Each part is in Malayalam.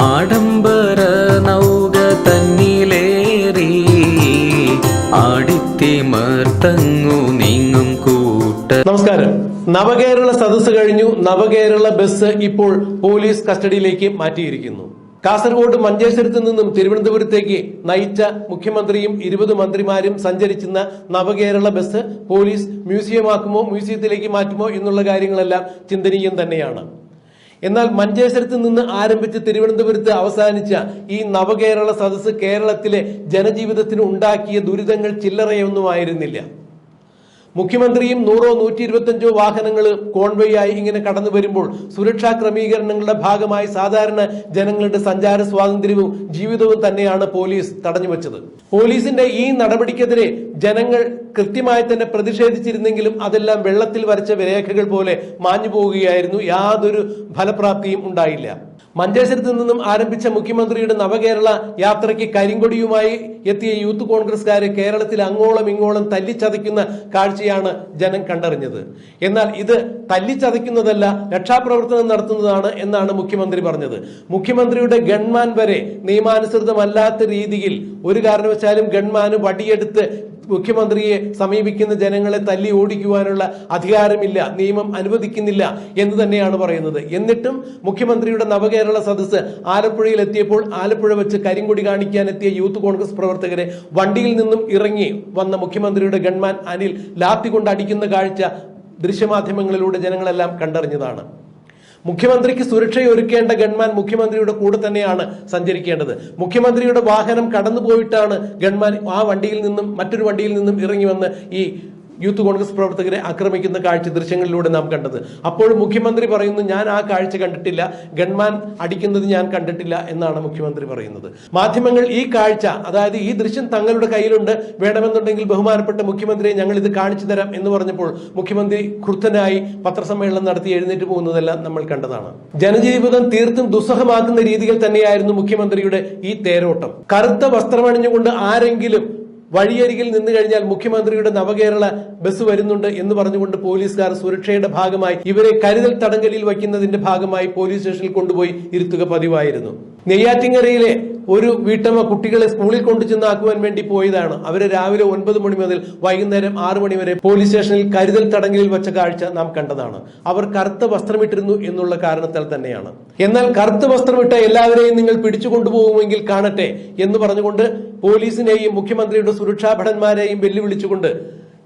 ആഡംബര നൗക തന്നിലേറി ആടിത്തിമർത്തങ്ങു നീങ്ങും കൂട്ട നമസ്കാരം. നവകേരള സദസ് കഴിഞ്ഞു. നവകേരള ബസ് ഇപ്പോൾ പോലീസ് കസ്റ്റഡിയിലേക്ക് മാറ്റിയിരിക്കുന്നു. കാസർഗോഡ് മഞ്ചേശ്വരത്ത് നിന്നും തിരുവനന്തപുരത്തേക്ക് നയിച്ച മുഖ്യമന്ത്രിയും ഇരുപത് മന്ത്രിമാരും സഞ്ചരിക്കുന്ന നവകേരള ബസ് പോലീസ് മ്യൂസിയമാക്കുമോ മ്യൂസിയത്തിലേക്ക് മാറ്റുമോ എന്നുള്ള കാര്യങ്ങളെല്ലാം ചിന്തനീയം തന്നെയാണ്. എന്നാൽ മഞ്ചേശ്വരത്ത് നിന്ന് ആരംഭിച്ച് തിരുവനന്തപുരത്ത് അവസാനിച്ച ഈ നവകേരള സദസ്സ് കേരളത്തിലെ ജനജീവിതത്തിന് ഉണ്ടാക്കിയ ദുരിതങ്ങൾ ചില്ലറയൊന്നുമായിരുന്നില്ല. മുഖ്യമന്ത്രിയും നൂറോ നൂറ്റി ഇരുപത്തഞ്ചോ വാഹനങ്ങൾ കോൺവോയായി ഇങ്ങനെ കടന്നു വരുമ്പോൾ സുരക്ഷാ ക്രമീകരണങ്ങളുടെ ഭാഗമായി സാധാരണ ജനങ്ങളുടെ സഞ്ചാര സ്വാതന്ത്ര്യവും ജീവിതവും തന്നെയാണ് പോലീസ് തടഞ്ഞു വച്ചത് പോലീസിന്റെ ഈ നടപടിക്കെതിരെ ജനങ്ങൾ കൃത്യമായി തന്നെ പ്രതിഷേധിച്ചിരുന്നെങ്കിലും അതെല്ലാം വെള്ളത്തിൽ വരച്ച രേഖകൾ പോലെ മാഞ്ഞു യാതൊരു ഫലപ്രാപ്തിയും ഉണ്ടായില്ല. മഞ്ചേശ്വരത്ത് നിന്നും ആരംഭിച്ച മുഖ്യമന്ത്രിയുടെ നവകേരള യാത്രയ്ക്ക് കരിങ്കൊടിയുമായി എത്തിയ യൂത്ത് കോൺഗ്രസ്കാരെ കേരളത്തിൽ അങ്ങോളം ഇങ്ങോളം തല്ലിച്ചതയ്ക്കുന്ന കാഴ്ചയാണ് ജനം കണ്ടറിഞ്ഞത്. എന്നാൽ ഇത് തല്ലിച്ചതയ്ക്കുന്നതല്ല രക്ഷാപ്രവർത്തനം നടത്തുന്നതാണ് എന്നാണ് മുഖ്യമന്ത്രി പറഞ്ഞത്. മുഖ്യമന്ത്രിയുടെ ഗൺമാൻ വരെ നിയമാനുസൃതമല്ലാത്ത രീതിയിൽ ഒരു കാരണവശാലും ഗൺമാന് വടിയെടുത്ത് മുഖ്യമന്ത്രിയെ സമീപിക്കുന്ന ജനങ്ങളെ തല്ലി ഓടിക്കുവാനുള്ള അധികാരമില്ല നിയമം അനുവദിക്കുന്നില്ല എന്ന് തന്നെയാണ് പറയുന്നത്. എന്നിട്ടും മുഖ്യമന്ത്രിയുടെ നവകേരള സദസ്സ് ആലപ്പുഴയിൽ എത്തിയപ്പോൾ ആലപ്പുഴ വെച്ച് കരിങ്കൊടി കാണിക്കാൻ എത്തിയ യൂത്ത് കോൺഗ്രസ് പ്രവർത്തകരെ വണ്ടിയിൽ നിന്നും ഇറങ്ങി വന്ന മുഖ്യമന്ത്രിയുടെ ഗൺമാൻ അനിൽ ലാത്തി കൊണ്ട് അടിക്കുന്ന കാഴ്ച ദൃശ്യമാധ്യമങ്ങളിലൂടെ ജനങ്ങളെല്ലാം കണ്ടറിഞ്ഞതാണ്. മുഖ്യമന്ത്രിക്ക് സുരക്ഷയൊരുക്കേണ്ട ഗൺമാൻ മുഖ്യമന്ത്രിയുടെ കൂടെ തന്നെയാണ് സഞ്ചരിക്കേണ്ടത്. മുഖ്യമന്ത്രിയുടെ വാഹനം കടന്നുപോയിട്ടാണ് ഗൺമാൻ ആ വണ്ടിയിൽ നിന്നും മറ്റൊരു വണ്ടിയിൽ നിന്നും ഇറങ്ങി വന്ന് ഈ യൂത്ത് കോൺഗ്രസ് പ്രവർത്തകരെ ആക്രമിക്കുന്ന കാഴ്ച ദൃശ്യങ്ങളിലൂടെ നാം കണ്ടത്. അപ്പോൾ മുഖ്യമന്ത്രി പറയുന്നു ഞാൻ ആ കാഴ്ച കണ്ടിട്ടില്ല. ഗൺമാൻ അടിക്കുന്നത് ഞാൻ കണ്ടിട്ടില്ല എന്നാണ് മുഖ്യമന്ത്രി പറയുന്നത്. മാധ്യമങ്ങൾ ഈ കാഴ്ച അതായത് ഈ ദൃശ്യം തങ്ങളുടെ കയ്യിലുണ്ട് വേണമെന്നുണ്ടെങ്കിൽ ബഹുമാനപ്പെട്ട മുഖ്യമന്ത്രിയെ ഞങ്ങൾ ഇത് കാണിച്ചു തരാം എന്ന് പറഞ്ഞപ്പോൾ മുഖ്യമന്ത്രി ക്രുദ്ധനായി പത്രസമ്മേളനം നടത്തി എഴുന്നേറ്റ് പോകുന്നതെല്ലാം നമ്മൾ കണ്ടതാണ്. ജനജീവിതം തീർത്തും ദുസ്സഹമാക്കുന്ന രീതിയിൽ തന്നെയായിരുന്നു മുഖ്യമന്ത്രിയുടെ ഈ തേരോട്ടം. കറുത്ത വസ്ത്രമണിഞ്ഞുകൊണ്ട് ആരെങ്കിലും വഴിയരികിൽ നിന്ന് കഴിഞ്ഞാൽ മുഖ്യമന്ത്രിയുടെ നവകേരള ബസ് വരുന്നുണ്ട് എന്ന് പറഞ്ഞുകൊണ്ട് പോലീസുകാർ സുരക്ഷയുടെ ഭാഗമായി ഇവരെ കരുതൽ തടങ്കലിൽ വയ്ക്കുന്നതിന്റെ ഭാഗമായി പോലീസ് സ്റ്റേഷനിൽ കൊണ്ടുപോയി ഇരുത്തുക പതിവായിരുന്നു. നെയ്യാറ്റിങ്ങരയിലെ ഒരു വീട്ടമ്മ കുട്ടികളെ സ്കൂളിൽ കൊണ്ടു ചെന്നാക്കുവാൻ വേണ്ടി പോയതാണ്. അവരെ രാവിലെ ഒൻപത് മണി മുതൽ വൈകുന്നേരം ആറു മണി വരെ പോലീസ് സ്റ്റേഷനിൽ കരുതൽ തടങ്കലിൽ വെച്ച കാഴ്ച നാം കണ്ടതാണ്. അവർ കറുത്ത വസ്ത്രമിട്ടിരുന്നു എന്നുള്ള കാരണത്താൽ തന്നെയാണ്. എന്നാൽ കറുത്ത വസ്ത്രമിട്ട എല്ലാവരെയും നിങ്ങൾ പിടിച്ചു കൊണ്ടുപോകുമെങ്കിൽ കാണട്ടെ എന്ന് പറഞ്ഞുകൊണ്ട് പോലീസിനെയും മുഖ്യമന്ത്രിയുടെ സുരക്ഷാ ഭടന്മാരെയും വെല്ലുവിളിച്ചുകൊണ്ട്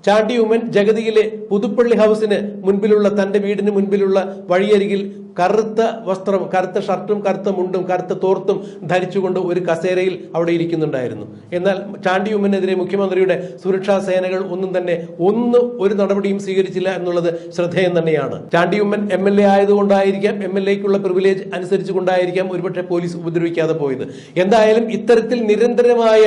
ചാണ്ടി ഉമ്മൻ ജഗതിയിലെ പുതുപ്പള്ളി ഹൗസിന് മുൻപിലുള്ള തന്റെ വീടിന് മുൻപിലുള്ള വഴിയരികിൽ കറുത്ത വസ്ത്രം കറുത്ത ഷർട്ടും കറുത്ത മുണ്ടും കറുത്ത തോർത്തും ധരിച്ചുകൊണ്ട് ഒരു കസേരയിൽ അവിടെ ഇരിക്കുന്നുണ്ടായിരുന്നു. എന്നാൽ ചാണ്ടി ഉമ്മനെതിരെ മുഖ്യമന്ത്രിയുടെ സുരക്ഷാ സേനകൾ ഒന്നും തന്നെ ഒന്നും ഒരു നടപടിയും സ്വീകരിച്ചില്ല എന്നുള്ളത് ശ്രദ്ധേയം തന്നെയാണ്. Chandy Oommen M L A ആയതുകൊണ്ടായിരിക്കാം M L എക്കുള്ള പ്രിവിലേജ് അനുസരിച്ചുകൊണ്ടായിരിക്കാം ഒരുപക്ഷെ പോലീസ് ഉപദ്രവിക്കാതെ പോയത്. എന്തായാലും ഇത്തരത്തിൽ നിരന്തരമായ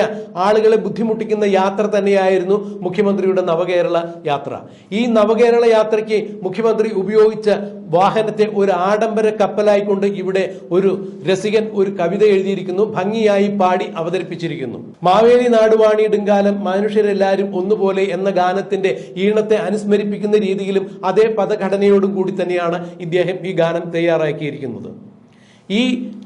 ആളുകളെ ബുദ്ധിമുട്ടിക്കുന്ന യാത്ര തന്നെയായിരുന്നു മുഖ്യമന്ത്രിയുടെ നവകേരള യാത്ര. ഈ നവകേരള യാത്രയ്ക്ക് മുഖ്യമന്ത്രി ഉപയോഗിച്ച വാഹനത്തെ ഒരു ആഡംബര കപ്പലായിക്കൊണ്ട് ഇവിടെ ഒരു രസികൻ ഒരു കവിത എഴുതിയിരിക്കുന്നു. ഭംഗിയായി പാടി അവതരിപ്പിച്ചിരിക്കുന്നു. മാവേലി നാടുവാണി ഇടുങ്കാലം മനുഷ്യരെല്ലാവരും ഒന്നുപോലെ എന്ന ഗാനത്തിന്റെ ഈണത്തെ അനുസ്മരിപ്പിക്കുന്ന രീതിയിലും അതേ പദഘടനയോടും കൂടി തന്നെയാണ് ഇദ്ദേഹം ഈ ഗാനം തയ്യാറാക്കിയിരിക്കുന്നത്. ഈ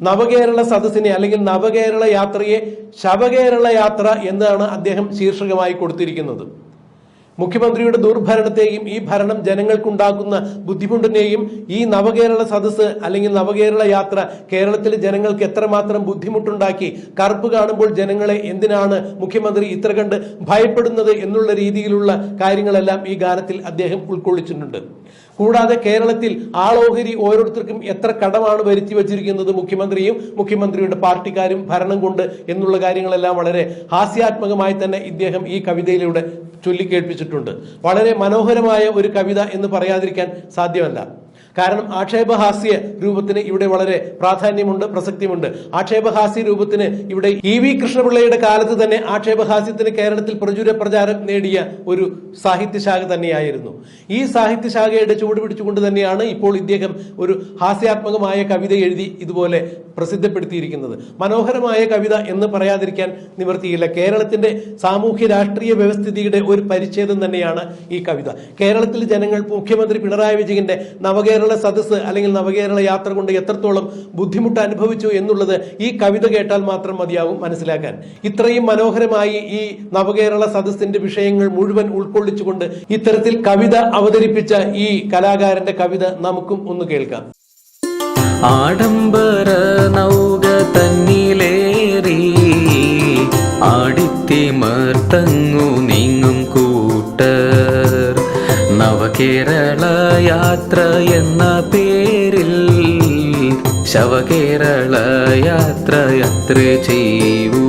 നവകേരള സദസ്സിനെ അല്ലെങ്കിൽ നവകേരള യാത്രയെ ശവകേരള യാത്ര എന്നാണ് അദ്ദേഹം ശീർഷകമായി കൊടുത്തിരിക്കുന്നത്. മുഖ്യമന്ത്രിയുടെ ദുർഭരണത്തെയും ഈ ഭരണം ജനങ്ങൾക്കുണ്ടാക്കുന്ന ബുദ്ധിമുട്ടിനെയും ഈ നവകേരള സദസ്സ് അല്ലെങ്കിൽ നവകേരള യാത്ര കേരളത്തിലെ ജനങ്ങൾക്ക് എത്രമാത്രം ബുദ്ധിമുട്ടുണ്ടാക്കി കറുപ്പ് കാണുമ്പോൾ ജനങ്ങളെ എന്തിനാണ് മുഖ്യമന്ത്രി ഇത്ര കണ്ട് ഭയപ്പെടുന്നത് എന്നുള്ള രീതിയിലുള്ള കാര്യങ്ങളെല്ലാം ഈ ഗാനത്തിൽ അദ്ദേഹം ഉൾക്കൊള്ളിച്ചിട്ടുണ്ട്. കൂടാതെ കേരളത്തിൽ ആളോഹരി ഓരോരുത്തർക്കും എത്ര കടമാണ് വരുത്തി വച്ചിരിക്കുന്നത് മുഖ്യമന്ത്രിയും മുഖ്യമന്ത്രിയുടെ പാർട്ടിക്കാരും ഭരണം കൊണ്ട് എന്നുള്ള കാര്യങ്ങളെല്ലാം വളരെ ഹാസ്യാത്മകമായി തന്നെ ഇദ്ദേഹം ഈ കവിതയിലൂടെ ചൊല്ലിക്കേൾപ്പിച്ചിട്ടുണ്ട്. വളരെ മനോഹരമായ ഒരു കവിത എന്ന് പറയാതിരിക്കാൻ സാധ്യമല്ല. കാരണം ആക്ഷേപഹാസ്യ രൂപത്തിന് ഇവിടെ വളരെ പ്രാധാന്യമുണ്ട് പ്രസക്തിയുണ്ട് ആക്ഷേപഹാസ്യ രൂപത്തിന് ഇവിടെ ഇ വി കൃഷ്ണപിള്ളയുടെ കാലത്ത് തന്നെ ആക്ഷേപഹാസ്യത്തിന് കേരളത്തിൽ പ്രചുര പ്രചാരം നേടിയ ഒരു സാഹിത്യശാഖ തന്നെയായിരുന്നു. ഈ സാഹിത്യശാഖയുടെ ചുവട് പിടിച്ചുകൊണ്ട് തന്നെയാണ് ഇപ്പോൾ ഇദ്ദേഹം ഒരു ഹാസ്യാത്മകമായ കവിത എഴുതി ഇതുപോലെ പ്രസിദ്ധപ്പെടുത്തിയിരിക്കുന്നത്. മനോഹരമായ കവിത എന്ന് പറയാതിരിക്കാൻ നിവർത്തിയില്ല കേരളത്തിന്റെ സാമൂഹ്യ രാഷ്ട്രീയ വ്യവസ്ഥിതിയുടെ ഒരു പരിച്ഛേദം തന്നെയാണ് ഈ കവിത. കേരളത്തിൽ ജനങ്ങൾ മുഖ്യമന്ത്രി പിണറായി വിജയന്റെ നവകേരള നവകേരള സദസ്സ് അല്ലെങ്കിൽ നവകേരള യാത്ര കൊണ്ട് എത്രത്തോളം ബുദ്ധിമുട്ട് അനുഭവിച്ചു എന്നുള്ളത് ഈ കവിത കേട്ടാൽ മാത്രം മതിയാവും മനസ്സിലാക്കാൻ. ഇത്രയും മനോഹരമായി ഈ നവകേരള സദസ്സിന്റെ വിഷയങ്ങൾ മുഴുവൻ ഉൾക്കൊള്ളിച്ചുകൊണ്ട് ഇത്തരത്തിൽ കവിത അവതരിപ്പിച്ച ഈ കലാകാരന്റെ കവിത നമുക്കും ഒന്ന് കേൾക്കാം. ആഡംബര നൗക തന്നിലേറി ആടിത്തിമർത്തങ്ങു നീങ്ങും കൂട്ടർ. നവകേരള യാത്ര എന്ന പേരിൽ ശവകേരള യാത്ര യാത്ര ചെയ്യൂ.